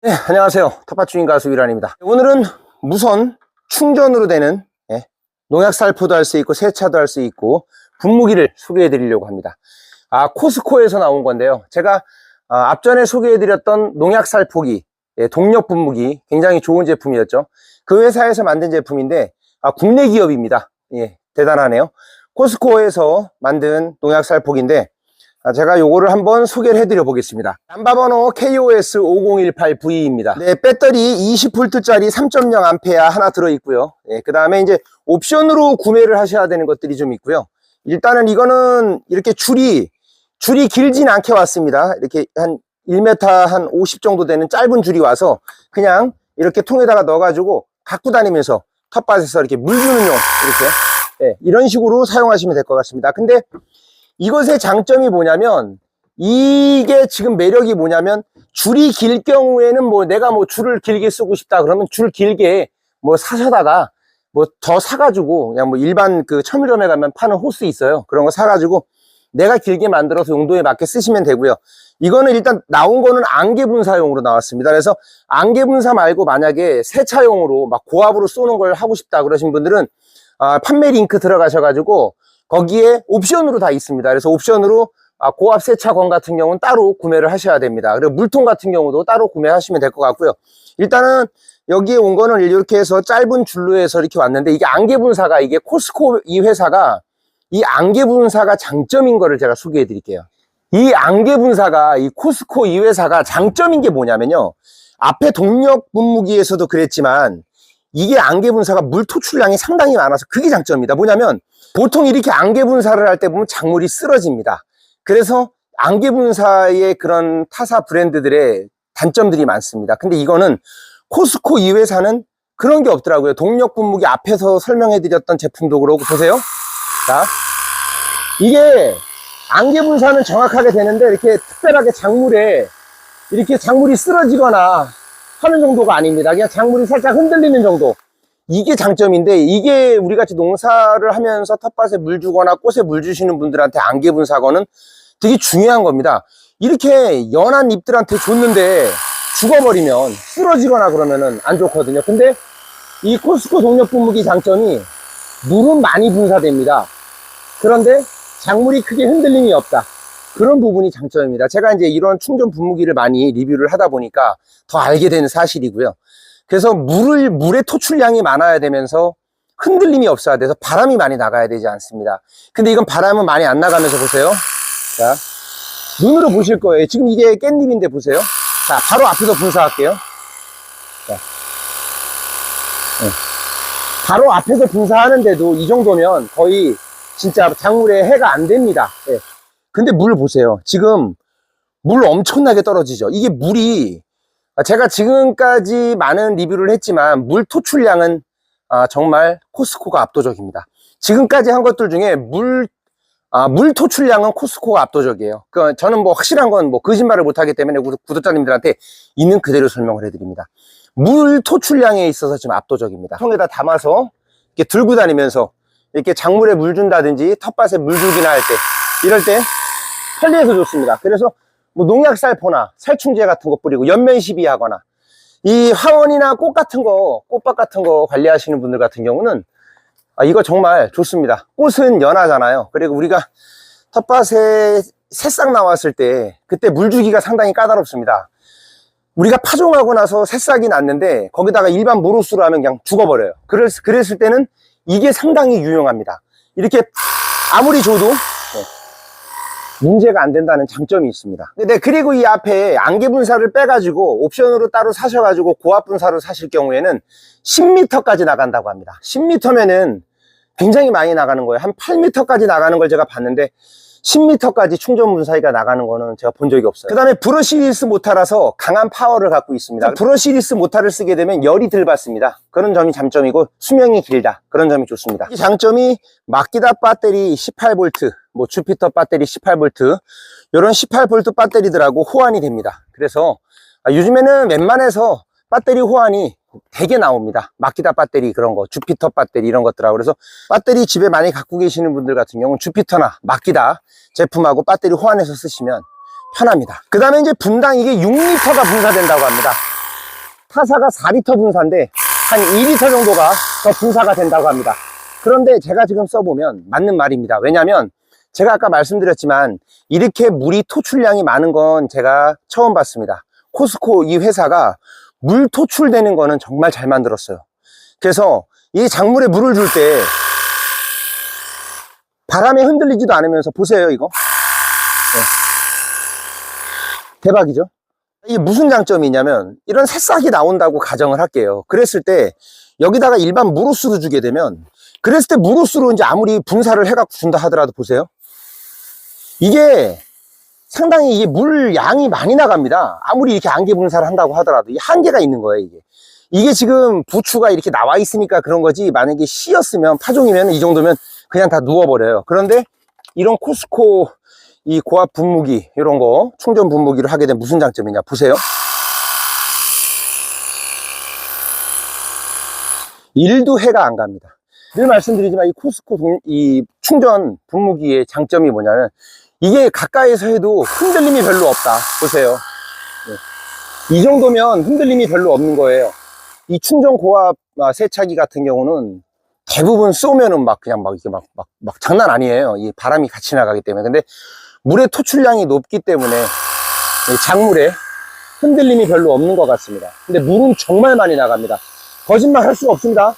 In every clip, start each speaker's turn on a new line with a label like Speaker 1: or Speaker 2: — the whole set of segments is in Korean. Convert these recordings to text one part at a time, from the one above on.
Speaker 1: 네, 안녕하세요. 텃밭주인 가수 이란입니다. 오늘은 무선 충전으로 되는 예, 농약 살포도 할 수 있고 세차도 할 수 있고 분무기를 소개해 드리려고 합니다. 아, 코스코에서 나온 건데요. 제가 아, 앞전에 소개해 드렸던 농약 살포기, 예, 동력 분무기 굉장히 좋은 제품이었죠. 그 회사에서 만든 제품인데 아, 국내 기업입니다. 예, 대단하네요. 코스코에서 만든 농약 살포기인데 아, 제가 요거를 한번 소개를 해드려 보겠습니다. 남바번호 KOS5018V입니다. 네, 배터리 20V짜리 3.0A 하나 들어있고요. 예, 그 다음에 이제 옵션으로 구매를 하셔야 되는 것들이 좀 있고요. 일단은 이거는 이렇게 줄이, 줄이 길진 않게 왔습니다. 이렇게 한 1m 한 50 정도 되는 짧은 줄이 와서 그냥 이렇게 통에다가 넣어가지고 갖고 다니면서 텃밭에서 이렇게 물 주는 용, 이렇게. 예, 이런 식으로 사용하시면 될 것 같습니다. 근데 이것의 장점이 뭐냐면 이게 지금 매력이 뭐냐면 줄이 길 경우에는 뭐 내가 뭐 줄을 길게 쓰고 싶다 그러면 줄 길게 뭐 사셔다가 뭐 더 사가지고 그냥 뭐 일반 그 천일점에 가면 파는 호스 있어요. 그런 거 사가지고 내가 길게 만들어서 용도에 맞게 쓰시면 되고요. 이거는 일단 나온 거는 안개 분사용으로 나왔습니다. 그래서 안개 분사 말고 만약에 세차용으로 막 고압으로 쏘는 걸 하고 싶다 그러신 분들은 아, 판매 링크 들어가셔가지고 거기에 옵션으로 다 있습니다. 그래서 옵션으로 아, 고압 세차건 같은 경우는 따로 구매를 하셔야 됩니다. 그리고 물통 같은 경우도 따로 구매하시면 될 것 같고요. 일단은 여기에 온 거는 이렇게 해서 짧은 줄로 해서 이렇게 왔는데 이게 안개 분사가 이게 코스코 이 회사가 이 안개 분사가 장점인 거를 제가 소개해 드릴게요. 이 안개 분사가 이 코스코 이 회사가 장점인 게 뭐냐면요. 앞에 동력 분무기에서도 그랬지만 이게 안개 분사가 물 토출량이 상당히 많아서 그게 장점입니다. 뭐냐면 보통 이렇게 안개 분사를 할 때 보면 작물이 쓰러집니다. 그래서 안개 분사의 그런 타사 브랜드들의 단점들이 많습니다. 근데 이거는 코스코 이 회사는 그런 게 없더라고요. 동력 분무기 앞에서 설명해 드렸던 제품도 그러고 보세요. 자. 이게 안개 분사는 정확하게 되는데 이렇게 특별하게 작물에 이렇게 작물이 쓰러지거나 하는 정도가 아닙니다. 그냥 작물이 살짝 흔들리는 정도. 이게 장점인데 이게 우리 같이 농사를 하면서 텃밭에 물 주거나 꽃에 물 주시는 분들한테 안개 분사거는 되게 중요한 겁니다. 이렇게 연한 잎들한테 줬는데 죽어버리면 쓰러지거나 그러면은 안 좋거든요. 근데 이 코스코 동력 분무기 장점이 물은 많이 분사됩니다. 그런데 작물이 크게 흔들림이 없다. 그런 부분이 장점입니다. 제가 이제 이런 충전 분무기를 많이 리뷰를 하다 보니까 더 알게 되는 사실이고요. 그래서 물을, 물의 토출량이 많아야 되면서 흔들림이 없어야 돼서 바람이 많이 나가야 되지 않습니다. 근데 이건 바람은 많이 안 나가면서 보세요. 자, 눈으로 보실 거예요. 지금 이게 깻잎인데 보세요. 자, 바로 앞에서 분사할게요. 자. 네. 바로 앞에서 분사하는데도 이 정도면 거의 진짜 작물에 해가 안 됩니다. 네. 근데 물 보세요. 지금 물 엄청나게 떨어지죠. 이게 물이 제가 지금까지 많은 리뷰를 했지만 물 토출량은 아, 정말 코스코가 압도적입니다. 지금까지 한 것들 중에 물, 아, 물 토출량은 코스코가 압도적이에요. 그, 저는 뭐 확실한 건 뭐 거짓말을 못하기 때문에 구- 구독자님들한테 있는 그대로 설명을 해드립니다. 물 토출량에 있어서 지금 압도적입니다. 통에다 담아서 이렇게 들고 다니면서 이렇게 작물에 물 준다든지 텃밭에 물 주기나 할 때, 이럴 때 편리해서 좋습니다. 그래서 뭐 농약 살포나 살충제 같은 거 뿌리고 연면 시비하거나 이 화원이나 꽃 같은 거, 꽃밭 같은 거 관리하시는 분들 같은 경우는 아, 이거 정말 좋습니다. 꽃은 연하잖아요. 그리고 우리가 텃밭에 새싹 나왔을 때 그때 물 주기가 상당히 까다롭습니다. 우리가 파종하고 나서 새싹이 났는데 거기다가 일반 모로스로 하면 그냥 죽어버려요. 그랬, 그랬을 때는 이게 상당히 유용합니다. 이렇게 아무리 줘도 네, 문제가 안 된다는 장점이 있습니다. 네, 그리고 이 앞에 안개 분사를 빼가지고 옵션으로 따로 사셔가지고 고압 분사를 사실 경우에는 10m까지 나간다고 합니다. 10m면은 굉장히 많이 나가는 거예요. 한 8m까지 나가는 걸 제가 봤는데 10m까지 충전 분사기가 나가는 거는 제가 본 적이 없어요. 그 다음에 브러시리스 모타라서 강한 파워를 갖고 있습니다. 브러시리스 모타를 쓰게 되면 열이 덜 받습니다. 그런 점이 장점이고 수명이 길다. 그런 점이 좋습니다. 이 장점이 마키다 배터리 18V, 뭐 주피터 배터리 18V 이런 18V 배터리들하고 호환이 됩니다. 그래서 아, 요즘에는 웬만해서 배터리 호환이 되게 나옵니다. 마키다 배터리 그런 거, 주피터 배터리 이런 것들하고 그래서 배터리 집에 많이 갖고 계시는 분들 같은 경우는 주피터나 마키다 제품하고 배터리 호환해서 쓰시면 편합니다. 그 다음에 이제 분당 이게 6리터가 분사된다고 합니다. 타사가 4리터 분사인데 한 2리터 정도가 더 분사가 된다고 합니다. 그런데 제가 지금 써보면 맞는 말입니다. 왜냐하면 제가 아까 말씀드렸지만 이렇게 물이 토출량이 많은 건 제가 처음 봤습니다. 코스코 이 회사가 물 토출되는 거는 정말 잘 만들었어요. 그래서 이 작물에 물을 줄 때 바람에 흔들리지도 않으면서 보세요 이거 네. 대박이죠 이게 무슨 장점이 있냐면 이런 새싹이 나온다고 가정을 할게요 그랬을 때 여기다가 일반 무로스를 주게 되면 그랬을 때 무로스로 이제 아무리 분사를 해갖고 준다 하더라도 보세요 이게 상당히 이게 물 양이 많이 나갑니다. 아무리 이렇게 안개 분사를 한다고 하더라도 이 한계가 있는 거예요 이게. 이게 지금 부추가 이렇게 나와 있으니까 그런 거지 만약에 씨였으면 파종이면 이 정도면 그냥 다 누워버려요. 그런데 이런 코스코 이 고압 분무기 이런 거 충전 분무기를 하게 된 무슨 장점이냐? 보세요. 일도 해가 안 갑니다. 늘 말씀드리지만 이 코스코 동- 이 충전 분무기의 장점이 뭐냐면 이게 가까이서 해도 흔들림이 별로 없다 보세요 네. 이 정도면 흔들림이 별로 없는 거예요 이 충전 고압 아, 세차기 같은 경우는 대부분 쏘면은 막 그냥 막 이게 막, 막, 막 장난 아니에요. 이 바람이 같이 나가기 때문에. 근데 물의 토출량이 높기 때문에 이 작물에 흔들림이 별로 없는 것 같습니다. 근데 물은 정말 많이 나갑니다. 거짓말 할 수가 없습니다.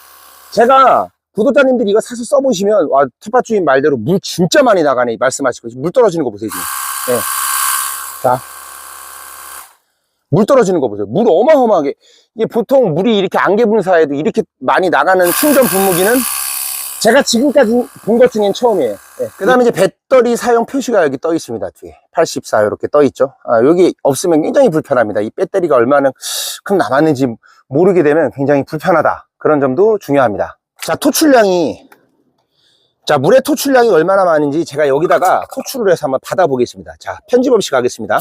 Speaker 1: 제가 구독자님들이 이거 사서 써보시면 와 텃밭 주인 말대로 물 진짜 많이 나가네 말씀하시고 물 떨어지는 거 보세요 지금. 네. 자, 물 떨어지는 거 보세요. 물 어마어마하게. 이게 보통 물이 이렇게 안개 분사에도 이렇게 많이 나가는 충전 분무기는 제가 지금까지 본 것 중엔 처음이에요. 그 다음에 이제 배터리 사용 표시가 여기 떠 있습니다. 뒤에. 84 이렇게 떠 있죠. 아, 여기 없으면 굉장히 불편합니다. 이 배터리가 얼마나 큼 남았는지 모르게 되면 굉장히 불편하다. 그런 점도 중요합니다. 자, 토출량이 자, 물의 토출량이 얼마나 많은지 제가 여기다가 토출을 해서 한번 받아보겠습니다. 자, 편집 없이 가겠습니다.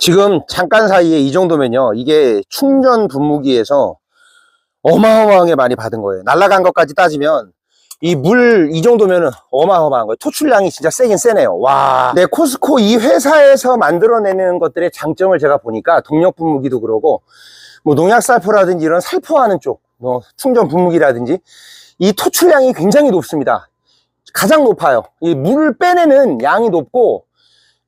Speaker 1: 지금 잠깐 사이에 이 정도면요. 이게 충전 분무기에서 어마어마하게 많이 받은 거예요. 날아간 것까지 따지면 이 물 이 정도면은 어마어마한 거예요. 토출량이 진짜 세긴 세네요. 와. 네, 코스코 이 회사에서 만들어내는 것들의 장점을 제가 보니까 동력 분무기도 그러고 뭐 농약 살포라든지 이런 살포하는 쪽, 뭐 충전 분무기라든지 이 토출량이 굉장히 높습니다. 가장 높아요. 이 물을 빼내는 양이 높고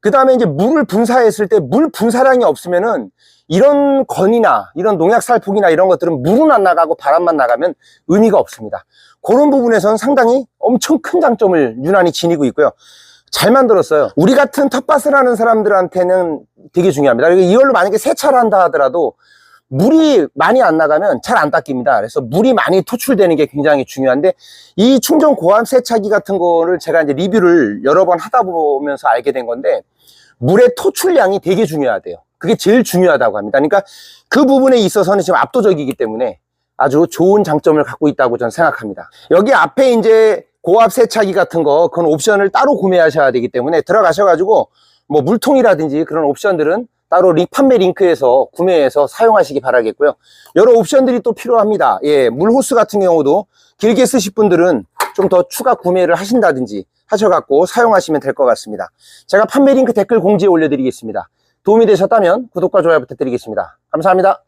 Speaker 1: 그 다음에 이제 물을 분사했을 때 물 분사량이 없으면은 이런 건이나 이런 농약 살폭이나 이런 것들은 물은 안 나가고 바람만 나가면 의미가 없습니다. 그런 부분에서는 상당히 엄청 큰 장점을 유난히 지니고 있고요. 잘 만들었어요. 우리 같은 텃밭을 하는 사람들한테는 되게 중요합니다. 이걸로 만약에 세차를 한다 하더라도 물이 많이 안 나가면 잘 안 닦입니다. 그래서 물이 많이 토출되는 게 굉장히 중요한데 이 충전 고압 세차기 같은 거를 제가 이제 리뷰를 여러 번 하다 보면서 알게 된 건데 물의 토출량이 되게 중요하대요. 그게 제일 중요하다고 합니다. 그러니까 그 부분에 있어서는 지금 압도적이기 때문에 아주 좋은 장점을 갖고 있다고 저는 생각합니다. 여기 앞에 이제 고압 세차기 같은 거 그건 옵션을 따로 구매하셔야 되기 때문에 들어가셔가지고 뭐 물통이라든지 그런 옵션들은 따로 리, 판매 링크에서 구매해서 사용하시기 바라겠고요. 여러 옵션들이 또 필요합니다. 예, 물 호스 같은 경우도 길게 쓰실 분들은 좀 더 추가 구매를 하신다든지 하셔갖고 사용하시면 될 것 같습니다. 제가 판매 링크 댓글 공지에 올려드리겠습니다. 도움이 되셨다면 구독과 좋아요 부탁드리겠습니다. 감사합니다.